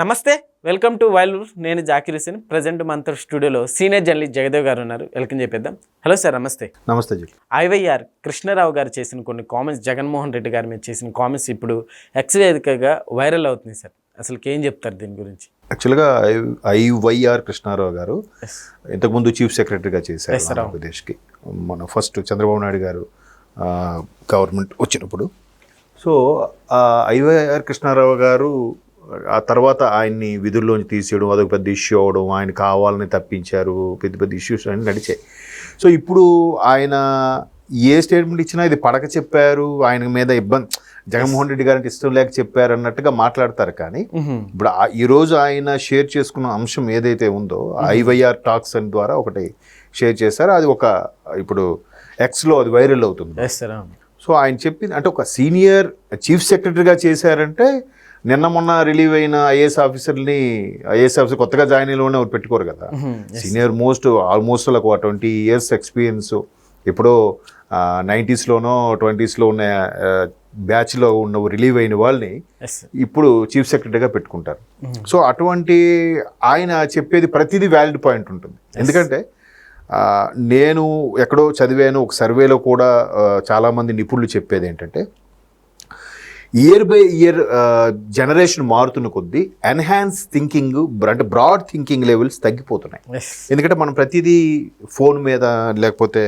నమస్తే welcome to వైలూర్ నేను Zakir Hussain present మనతో స్టూడియోలో సీనియర్ జర్నలిస్ట్ జగదేవ్ గారు ఉన్నారు. వెల్కమ్ చెప్పేద్దాం. హలో సార్ నమస్తే. నమస్తే జీ. ఐవైఆర్ కృష్ణారావు గారు చేసిన కొన్ని కామెంట్స్ జగన్మోహన్ రెడ్డి గారి మీద చేసిన కామెంట్స్ ఇప్పుడు ఎక్స్ వేదికగా వైరల్ అవుతుంది సార్. అసలు ఏం చెప్తారు దీని గురించి? యాక్చువల్గా ఐవైఆర్ కృష్ణారావు గారు ఇంతకుముందు చీఫ్ సెక్రటరీగా చేశారు. ఆంధ్రప్రదేశ్కి. మన ఫస్ట్ చంద్రబాబు నాయుడు గారు గవర్నమెంట్ వచ్చినప్పుడు. సో ఐవైఆర్ కృష్ణారావు గారు ఆ తర్వాత ఆయన్ని విధుల్లోంచి తీసేయడం అదొక పెద్ద ఇష్యూ అవ్వడం ఆయన కావాలని తప్పించారు పెద్ద పెద్ద ఇష్యూస్ అన్ని నడిచాయి. సో ఇప్పుడు ఆయన ఏ స్టేట్మెంట్ ఇచ్చినా ఇది పడక చెప్పారు ఆయన మీద ఇబ్బంది జగన్మోహన్ రెడ్డి గారికి ఇష్టం లేక చెప్పారు అన్నట్టుగా మాట్లాడతారు కానీ ఇప్పుడు ఆ- ఈ రోజు ఆయన షేర్ చేసుకున్న అంశం ఏదైతే ఉందో ఐవైఆర్ టాక్స్ అని ద్వారా ఒకటి షేర్ చేశారు. అది ఒక ఇప్పుడు ఎక్స్లో అది వైరల్ అవుతుంది. సో ఆయన చెప్పింది అంటే ఒక సీనియర్ చీఫ్ సెక్రటరీగా చేశారంటే నిన్న మొన్న రిలీవ్ అయిన ఐఏఎస్ ఆఫీసర్ని ఐఏఎస్ ఆఫీసర్ కొత్తగా జాయిన్ అయిన ఎవరు పెట్టుకోరు కదా. సీనియర్ మోస్ట్ ఆల్మోస్ట్ ఒక ట్వంటీ ఇయర్స్ ఎక్స్పీరియన్స్. ఎప్పుడో నైంటీస్లోనో ట్వంటీస్లో ఉన్న బ్యాచ్లో ఉన్న రిలీవ్ అయిన వాళ్ళని ఇప్పుడు చీఫ్ సెక్రటరీగా పెట్టుకుంటారు. సో అటువంటి ఆయన చెప్పేది ప్రతిదీ వ్యాలిడ్ పాయింట్ ఉంటుంది. ఎందుకంటే నేను ఎక్కడో చదివాను ఒక సర్వేలో కూడా చాలామంది నిపుణులు చెప్పేది ఏంటంటే ఇయర్ బై ఇయర్ జనరేషన్ మారుతున్న కొద్దీ ఎన్హాన్స్ థింకింగ్ అంటే బ్రాడ్ థింకింగ్ లెవెల్స్ తగ్గిపోతున్నాయి. ఎందుకంటే మనం ప్రతిదీ ఫోన్ మీద లేకపోతే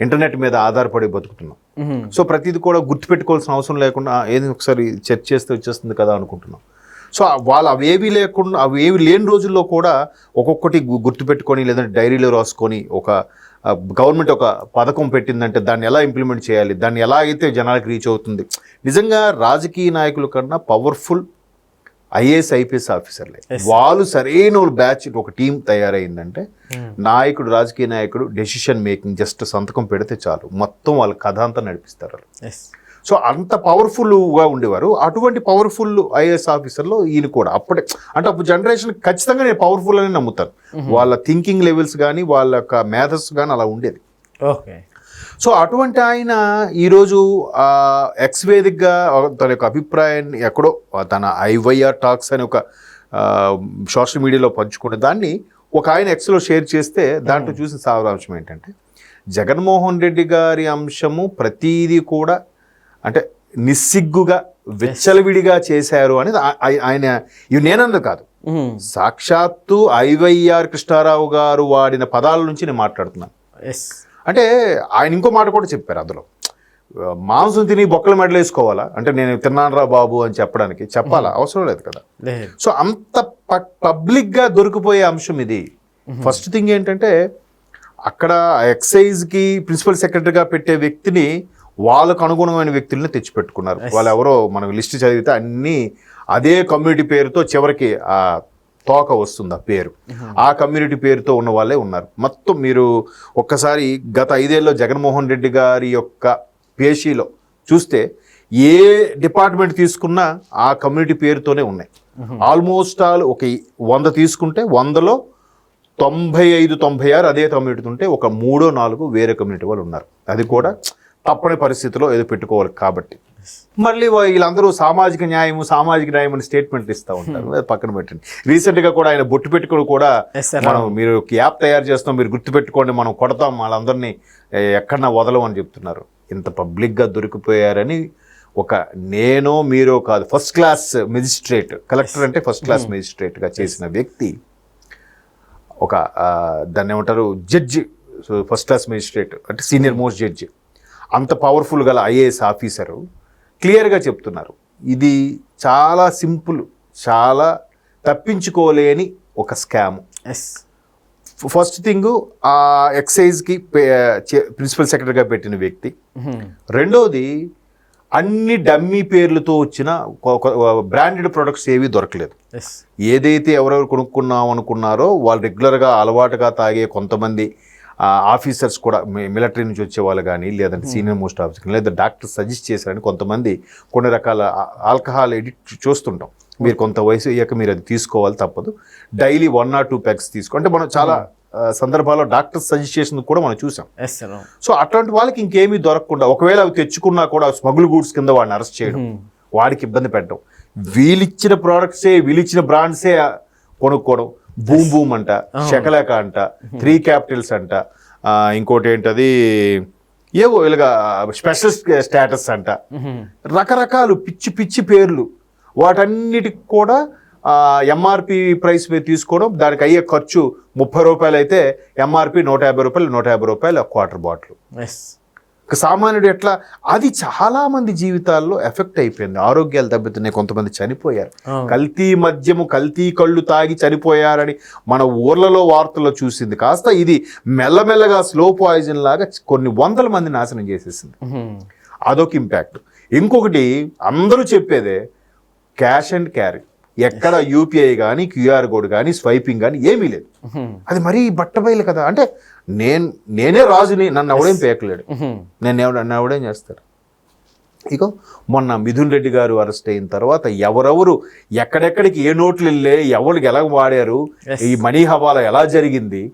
ఇంటర్నెట్ మీద ఆధారపడి బతుకుతున్నాం. సో ప్రతిదీ కూడా గుర్తుపెట్టుకోవాల్సిన అవసరం లేకుండా "ఆ, ఏది ఒకసారి చెక్ చేస్తే వచ్చేస్తుంది కదా అనుకుంటున్నాం. సో వాళ్ళు అవేవి లేకుండా అవి ఏవి లేని రోజుల్లో కూడా ఒక్కొక్కటి గుర్తుపెట్టుకొని లేదంటే డైరీలో రాసుకొని ఒక గవర్నమెంట్ ఒక పథకం పెట్టిందంటే దాన్ని ఎలా ఇంప్లిమెంట్ చేయాలి? దాన్ని ఎలా అయితే జనాలకు రీచ్ అవుతుంది? నిజంగా రాజకీయ నాయకుల కన్నా పవర్ఫుల్ ఐఏఎస్ ఐపీఎస్ ఆఫీసర్లే. వాళ్ళు సరైన బ్యాచ్ ఒక టీం తయారైందంటే నాయకుడు రాజకీయ నాయకుడు డెసిషన్ మేకింగ్ జస్ట్ సంతకం పెడితే చాలు. మొత్తం వాళ్ళ కథ అంతా నడిపిస్తారు వాళ్ళు. సో అంత పవర్ఫుల్గా ఉండేవారు. అటువంటి పవర్ఫుల్ ఐఏఎస్ ఆఫీసర్లో ఈయన కూడా అప్పుడే అంటే అప్పుడు జనరేషన్ ఖచ్చితంగా నేను పవర్ఫుల్ అని నమ్ముతాను. వాళ్ళ థింకింగ్ లెవెల్స్ కానీ వాళ్ళ యొక్క మేధస్సు కానీ అలా ఉండేది. ఓకే. సో అటువంటి ఆయన ఈరోజు ఎక్స్ వేదికగా తన యొక్క అభిప్రాయాన్ని ఎక్కడో తన ఐవైఆర్ టాక్స్ అని ఒక సోషల్ మీడియాలో పంచుకునే దాన్ని ఒక ఆయన ఎక్స్లో షేర్ చేస్తే దాంట్లో చూసిన సారాంశం ఏంటంటే జగన్మోహన్ రెడ్డి గారి అంశము ప్రతీది కూడా అంటే నిస్సిగ్గుగా విచ్చలవిడిగా చేశారు అనేది ఆయన ఇవి నేనందు కాదు. సాక్షాత్తు ఐవైఆర్ కృష్ణారావు గారు వాడిన పదాల నుంచి నేను మాట్లాడుతున్నాను. ఎస్. అంటే ఆయన ఇంకో మాట కూడా చెప్పారు అందులో. మాంసం తిని బొక్కల మెడలు వేసుకోవాలా? అంటే నేను తిన్నానురా బాబు అని చెప్పడానికి చెప్పాలా? అవసరం లేదు కదా. సో అంత పబ్లిక్గా దొరికిపోయే అంశం ఇది. ఫస్ట్ థింగ్ ఏంటంటే అక్కడ ఎక్సైజ్కి ప్రిన్సిపల్ సెక్రటరీగా పెట్టే వ్యక్తిని వాళ్ళకు అనుగుణమైన వ్యక్తుల్ని తెచ్చిపెట్టుకున్నారు. వాళ్ళు ఎవరో మనకు లిస్ట్ చదివితే అన్ని అదే కమ్యూనిటీ పేరుతో చివరికి ఆ తోక వస్తుంది ఆ పేరు. ఆ కమ్యూనిటీ పేరుతో ఉన్న వాళ్ళే ఉన్నారు. మొత్తం మీరు ఒక్కసారి గత ఐదేళ్ళలో జగన్మోహన్ రెడ్డి గారి యొక్క పేషీలో చూస్తే ఏ డిపార్ట్మెంట్ తీసుకున్నా ఆ కమ్యూనిటీ పేరుతోనే ఉన్నాయి. ఆల్మోస్ట్ ఆల్ ఒక వంద తీసుకుంటే వందలో తొంభై ఐదు తొంభై ఆరు అదే కమ్యూనిటీ ఉంటే ఒక మూడో నాలుగు వేరే కమ్యూనిటీ వాళ్ళు ఉన్నారు. అది కూడా తప్పని పరిస్థితిలో ఏదో పెట్టుకోవాలి కాబట్టి. మళ్ళీ వీళ్ళందరూ సామాజిక న్యాయం సామాజిక న్యాయం అని స్టేట్మెంట్లు ఇస్తూ ఉంటారు. అది పక్కన పెట్టండి. రీసెంట్గా కూడా ఆయన బొట్టు పెట్టుకుని కూడా. మనం మీరు యాప్ తయారు చేస్తాం మీరు గుర్తుపెట్టుకోండి మనం కొడతాం వాళ్ళందరినీ ఎక్కడన్నా వదలం అని చెప్తున్నారు. ఇంత పబ్లిక్గా దొరికిపోయారని ఒక నేనో మీరో కాదు ఫస్ట్ క్లాస్ మెజిస్ట్రేట్ కలెక్టర్ అంటే ఫస్ట్ క్లాస్ మెజిస్ట్రేట్గా చేసిన వ్యక్తి ఒక దాన్ని ఏమంటారు జడ్జి ఫస్ట్ క్లాస్ మెజిస్ట్రేట్ అంటే సీనియర్ మోస్ట్ జడ్జి అంత పవర్ఫుల్ గల ఐఏఎస్ ఆఫీసరు క్లియర్గా చెప్తున్నారు. ఇది చాలా సింపుల్ చాలా తప్పించుకోలేని ఒక స్కామ్. ఎస్. ఫస్ట్ థింగ్ ఆ ఎక్సైజ్కి ప్రిన్సిపల్ సెక్రటరీగా పెట్టిన వ్యక్తి. రెండోది అన్ని డమ్మీ పేర్లతో వచ్చిన బ్రాండెడ్ ప్రొడక్ట్స్ ఏవి దొరకలేదు. ఏదైతే ఎవరెవరు కొనుక్కున్నాం అనుకున్నారో వాళ్ళు రెగ్యులర్గా అలవాటుగా తాగే కొంతమంది ఆఫీసర్స్ కూడా మిలిటరీ నుంచి వచ్చే వాళ్ళు కానీ లేదంటే సీనియర్ మోస్ట్ ఆఫీసర్ లేదా డాక్టర్ సజెస్ట్ చేశారని కొంతమంది కొన్ని రకాల ఆల్కహాల్ ఎడిట్ చూస్తుంటాం. మీరు కొంత వయసు అయ్యాక మీరు అది తీసుకోవాలి తప్పదు. Daily one or two packs తీసుకో అంటే మనం చాలా ఆ, సందర్భాల్లో డాక్టర్ సజెస్ట్ చేసింది కూడా మనం చూసాం. సో అట్లాంటి వాళ్ళకి ఇంకేమీ దొరకకుండా ఒకవేళ అవి తెచ్చుకున్నా కూడా స్మగుల్ గూడ్స్ కింద వాడిని అరెస్ట్ చేయడం వాడికి ఇబ్బంది పెట్టడం వీళ్ళిచ్చిన ప్రోడక్ట్సే వీళ్ళిచ్చిన బ్రాండ్సే కొనుక్కోవడం బూమ్ బూమ్ అంట శకలక అంట త్రీ క్యాపిటల్స్ అంట. ఇంకోటి ఏంటది ఏవో ఇలాగా స్పెషల్ స్టేటస్ అంట. రకరకాలు పిచ్చి పిచ్చి పేర్లు. వాటన్నిటికి కూడా ఎంఆర్పి ప్రైస్ మీద తీసుకోవడం దానికి అయ్యే ఖర్చు ముప్పై రూపాయలు అయితే ఎంఆర్పి నూట యాభై రూపాయలు నూట యాభై రూపాయలు క్వార్టర్ బాటిల్. సామాన్యుడు ఎట్లా? అది చాలా మంది జీవితాల్లో ఎఫెక్ట్ అయిపోయింది. ఆరోగ్యాలు దెబ్బతిన్నాయి. కొంతమంది చనిపోయారు. కల్తీ మద్యము కల్తీ కళ్ళు తాగి చనిపోయారని మన ఊర్లలో వార్తల్లో చూసింది. కాస్త ఇది మెల్లమెల్లగా స్లో పాయిజన్ లాగా కొన్ని వందల మంది నాశనం చేసేసింది. అదొక ఇంపాక్ట్. ఇంకొకటి అందరూ చెప్పేదే క్యాష్ అండ్ క్యారీ. ఎక్కడ యూపీఐ కానీ క్యూఆర్ కోడ్ కానీ స్వైపింగ్ కానీ ఏమీ లేదు. అది మరీ బట్టబయలు కదా. అంటే నేను నేనే రాజుని నన్ను ఎవడేం పేకలేడు. నేను ఎవడ నన్ను ఎవడేం చేస్తాడు? ఇగో మొన్న మిథున్ రెడ్డి గారు అరెస్ట్ అయిన తర్వాత ఎవరెవరు ఎక్కడెక్కడికి ఏ నోట్లు వెళ్ళే ఎవరికి ఎలా వాడారు. ఈ మనీ హవాలా ఎలా జరిగింది?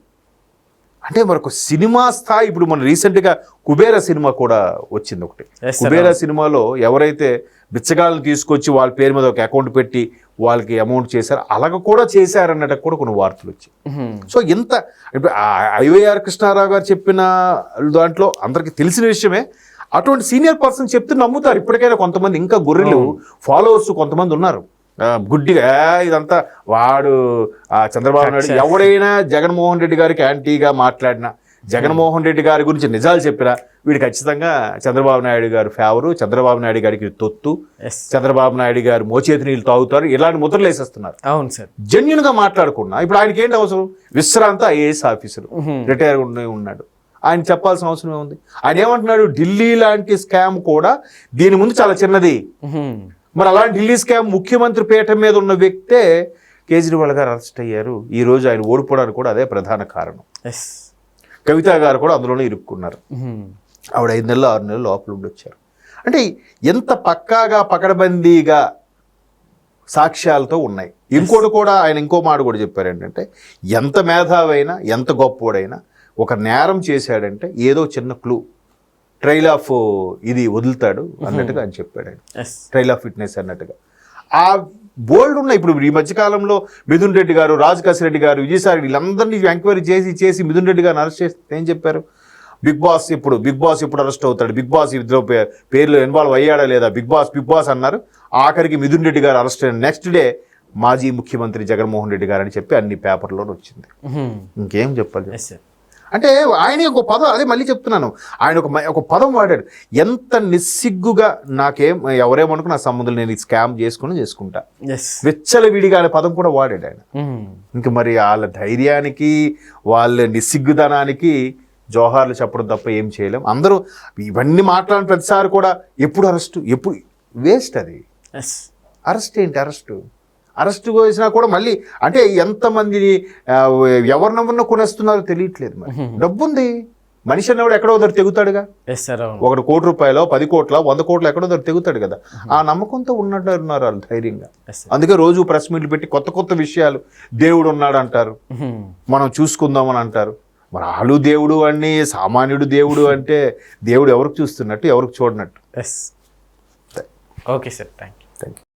అంటే మరొక సినిమా స్థాయి ఇప్పుడు మన రీసెంట్గా కుబేర సినిమా కూడా వచ్చింది ఒకటి. కుబేర సినిమాలో ఎవరైతే బిచ్చగాళ్ళని తీసుకొచ్చి వాళ్ళ పేరు మీద ఒక అకౌంట్ పెట్టి వాళ్ళకి అమౌంట్ చేశారు. అలాగ కూడా చేశారన్నట్టు కూడా కొన్ని వార్తలు వచ్చాయి. సో ఇంత ఇప్పుడు ఐవైఆర్ కృష్ణారావు గారు చెప్పిన దాంట్లో అందరికీ తెలిసిన విషయమే. అటువంటి సీనియర్ పర్సన్ చెప్తే నమ్ముతారు. ఇప్పటికైనా కొంతమంది ఇంకా గొర్రెలు ఫాలోవర్స్ కొంతమంది ఉన్నారు. గుడ్డిగా "ఆ, ఇదంతా వాడు చంద్రబాబు నాయుడు. ఎవడైనా జగన్మోహన్ రెడ్డి గారికి యాంటీగా మాట్లాడినా జగన్మోహన్ రెడ్డి గారి గురించి నిజాలు చెప్పినా వీడు ఖచ్చితంగా చంద్రబాబు నాయుడు గారు ఫేవరు చంద్రబాబు నాయుడు గారికి తొత్తు చంద్రబాబు నాయుడు గారు మోచేతి నీళ్ళు తాగుతారు ఇలాంటి ముద్రలు వేసేస్తున్నారు. అవును సార్. జెన్యున్గా మాట్లాడుకున్నా ఇప్పుడు ఆయనకి ఏంటి అవసరం? విశ్రాంత ఐఏఎస్ ఆఫీసర్. రిటైర్ ఉన్నాడు. ఆయన చెప్పాల్సిన అవసరం ఏముంది? ఆయన ఏమంటున్నాడు? ఢిల్లీ లాంటి స్కామ్ కూడా దీని ముందు చాలా చిన్నది. మరి అలాంటి ఢిల్లీ స్కామ్ ముఖ్యమంత్రి పీఠం మీద ఉన్న వ్యక్తే కేజ్రీవాల్ గారు అరెస్ట్ అయ్యారు. ఈ రోజు ఆయన ఓడిపోవడానికి కూడా అదే ప్రధాన కారణం. ఎస్ కవిత గారు కూడా అందులోనే ఇరుక్కున్నారు. ఆవిడ ఐదు నెలలు ఆరు నెలలు లోపల ఉండి వచ్చారు అంటే ఎంత పక్కాగా పకడబందీగా సాక్ష్యాలతో ఉన్నాయి. ఇంకోటి కూడా ఆయన ఇంకో మాట కూడా చెప్పారు ఏంటంటే ఎంత మేధావైనా ఎంత గొప్పోడైనా ఒక నేరం చేశాడంటే ఏదో చిన్న క్లూ ట్రైల్ ఆఫ్ ఇది వదులుతాడు అన్నట్టుగా ఆయన చెప్పాడు ఆయన. ట్రైల్ ఆఫ్ ఫిట్నెస్ అన్నట్టుగా. ఆ బోల్డ్ ఉన్నాయి. ఇప్పుడు ఈ మధ్యకాలంలో మిథున్ రెడ్డి గారు రాజకాశి రెడ్డి గారు విజయసాయి వీళ్ళందరినీ ఎంక్వైరీ చేసి చేసి మిథున్ రెడ్డి గారిని అరెస్ట్ చేస్తే ఏం చెప్పారు? బిగ్ బాస్ ఇప్పుడు బిగ్ బాస్ ఇప్పుడు అరెస్ట్ అవుతాడు. బిగ్ బాస్ ఇద్దరు పేర్లు ఇన్వాల్వ్ అయ్యాడా లేదా? బిగ్ బాస్ బిగ్ బాస్ అన్నారు. ఆఖరికి మిథున్ రెడ్డి గారు అరెస్ట్ అయిన నెక్స్ట్ డే మాజీ ముఖ్యమంత్రి జగన్మోహన్ రెడ్డి గారు అని చెప్పి అన్ని పేపర్లోనే వచ్చింది. ఇంకేం చెప్పాలి? అంటే ఆయన ఒక పదం అదే మళ్ళీ చెప్తున్నాను. ఆయన ఒక ఒక పదం వాడాడు. ఎంత నిస్సిగ్గుగా నాకేం ఎవరేమనుకు నా సంబంధం నేను ఈ స్కామ్ చేసుకుని చేసుకుంటా. విచ్చలవిడిగా అనే పదం కూడా వాడాడు ఆయన. ఇంక మరి వాళ్ళ ధైర్యానికి వాళ్ళ నిస్సిగ్గుదనానికి జోహార్లు చెప్పడం తప్ప ఏం చేయలేం. అందరూ ఇవన్నీ మాట్లాడిన ప్రతిసారి కూడా ఎప్పుడు అరెస్టు ఎప్పుడు వేస్ట్ అది. అరెస్ట్ ఏంటి అరెస్టు? అరెస్ట్ చేసినా కూడా మళ్ళీ అంటే ఎంతమందిని ఆ, ఎవరినెవరినో కొనేస్తున్నారో తెలియట్లేదు మరి. డబ్బు ఉంది మనిషి అన్నవాడు ఎక్కడో దగ్గర తెగుతాడుగా. ఎస్ సార్ అవును. ఒకటి కోటి రూపాయలు పది కోట్ల వంద కోట్ల ఎక్కడో దగ్గర తెగుతాడు కదా. ఆ నమ్మకంతో ఉన్నట్టు ఉన్నారు వాళ్ళు ధైర్యంగా. అందుకే రోజు ప్రెస్ మీట్లు పెట్టి కొత్త కొత్త విషయాలు దేవుడు ఉన్నాడు అంటారు. మనం చూసుకుందామని అంటారు. మరి ఆలు దేవుడు అని సామాన్యుడు దేవుడు అంటే దేవుడు ఎవరికి చూస్తున్నట్టు ఎవరికి చూడనట్టు. ఎస్. Okay sir thank